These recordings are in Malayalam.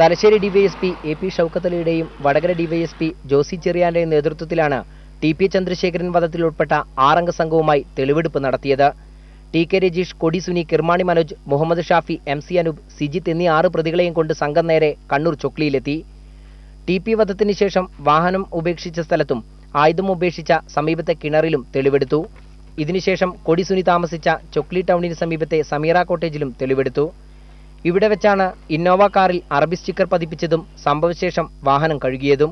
തലശ്ശേരി ഡിവൈഎസ്പി എ പി ഷൌക്കത്തലിയുടെയും വടകര ഡിവൈഎസ്പി ജോസി ചെറിയാന്റെയും നേതൃത്വത്തിലാണ് ടി പി ചന്ദ്രശേഖരൻ വധത്തിൽ ഉൾപ്പെട്ട ആറംഗ സംഘവുമായി തെളിവെടുപ്പ് നടത്തിയത്. T K Rajeesh Kodi Suni Kirmani Manoj Muhammad Shafi M C Anoop Sijith എന്നീ ആറ് പ്രതികളെയും കൊണ്ട് സംഘം നേരെ കണ്ണൂർ ചൊക്ലിയിലെത്തി. ടി പി വധത്തിന് ശേഷം വാഹനം ഉപേക്ഷിച്ച സ്ഥലത്തും ആയുധം ഉപേക്ഷിച്ച സമീപത്തെ കിണറിലും തെളിവെടുത്തു. ഇതിനുശേഷം കൊടിസുനി താമസിച്ച ചൊക്ലി ടൗണിന് സമീപത്തെ സമീറ കോട്ടേജിലും തെളിവെടുത്തു. ഇവിടെ വെച്ചാണ് ഇന്നോവ കാറിൽ അറബി സ്റ്റിക്കർ പതിപ്പിച്ചതും സംഭവശേഷം വാഹനം കഴുകിയതും.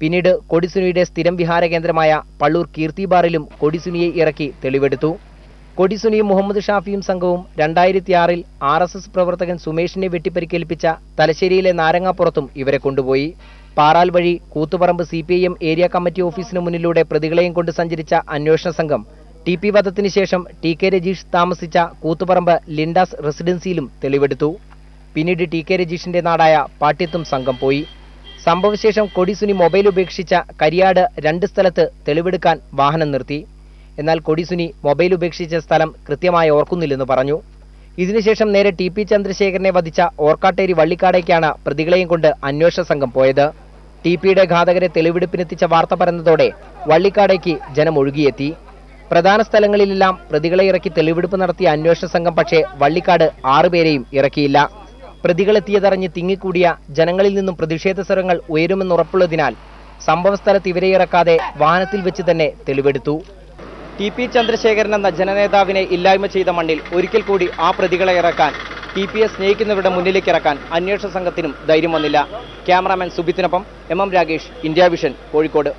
പിന്നീട് കൊടിസുനിയുടെ സ്ഥിരം വിഹാര കേന്ദ്രമായ പള്ളൂർ കീർത്തി ബാറിലും കൊടിസുനിയെ ഇറക്കി തെളിവെടുത്തു. കൊടിസുനിയും മുഹമ്മദ് ഷാഫിയും സംഘവും രണ്ടായിരത്തിയാറിൽ ആർ എസ് എസ് പ്രവർത്തകൻ സുമേഷിനെ വെട്ടിപ്പരിക്കേൽപ്പിച്ച തലശ്ശേരിയിലെ നാരങ്ങാപ്പുറത്തും ഇവരെ കൊണ്ടുപോയി. പാറാൽ വഴി കൂത്തുപറമ്പ് സി ഏരിയ കമ്മിറ്റി ഓഫീസിന് മുന്നിലൂടെ പ്രതികളെയും കൊണ്ട് സഞ്ചരിച്ച അന്വേഷണ സംഘം ടി പി വധത്തിന് ശേഷം ടി കെ രജീഷ് താമസിച്ച കൂത്തുപറമ്പ് ലിൻഡാസ് റെസിഡൻസിയിലും തെളിവെടുത്തു. പിന്നീട് ടി കെ രജീഷിന്റെ നാടായ പാട്യത്തും സംഘം പോയി. സംഭവശേഷം കൊടിസുനി മൊബൈൽ ഉപേക്ഷിച്ച കരിയാട് രണ്ട് സ്ഥലത്ത് തെളിവെടുക്കാൻ വാഹനം നിർത്തി. എന്നാൽ കൊടിസുനി മൊബൈൽ ഉപേക്ഷിച്ച സ്ഥലം കൃത്യമായി ഓർക്കുന്നില്ലെന്ന് പറഞ്ഞു. ഇതിനുശേഷം നേരെ ടി പി ചന്ദ്രശേഖരനെ വധിച്ച ഓർക്കാട്ടേരി വള്ളിക്കാടേക്കാണ് പ്രതികളെയും കൊണ്ട് അന്വേഷണ സംഘം പോയത്. ടി പിയുടെ ഘാതകരെ തെളിവെടുപ്പിനെത്തിച്ച വാർത്ത പരന്നതോടെ വള്ളിക്കാടേക്ക് ജനം ഒഴുകിയെത്തി പ്രധാന സ്ഥലങ്ങളിലെല്ലാം പ്രതികളെ ഇറക്കി തെളിവെടുപ്പ് നടത്തിയ അന്വേഷണ സംഘം പക്ഷേ വള്ളിക്കാട് ആറുപേരെയും ഇറക്കിയില്ല. പ്രതികളെത്തിയതറിഞ്ഞ് തിങ്ങിക്കൂടിയ ജനങ്ങളിൽ നിന്നും പ്രതിഷേധ സ്വരങ്ങൾ ഉയരുമെന്നുറപ്പുള്ളതിനാൽ സംഭവസ്ഥലത്ത് ഇവരെ ഇറക്കാതെ വാഹനത്തിൽ വെച്ച് തന്നെ തെളിവെടുത്തു. ടി പി ചന്ദ്രശേഖരൻ എന്ന ജനനേതാവിനെ ഇല്ലായ്മ ചെയ്ത മണ്ണിൽ ഒരിക്കൽ കൂടി ആ പ്രതികളെ ഇറക്കാൻ ടി പി എസ് സ്നേഹിക്കുന്നവരുടെ മുന്നിലേക്ക് ഇറക്കാൻ അന്വേഷണ സംഘത്തിനും ധൈര്യം വന്നില്ല. Cameraman സുബിത്തിനൊപ്പം M M Rakesh India vision Kozhikode.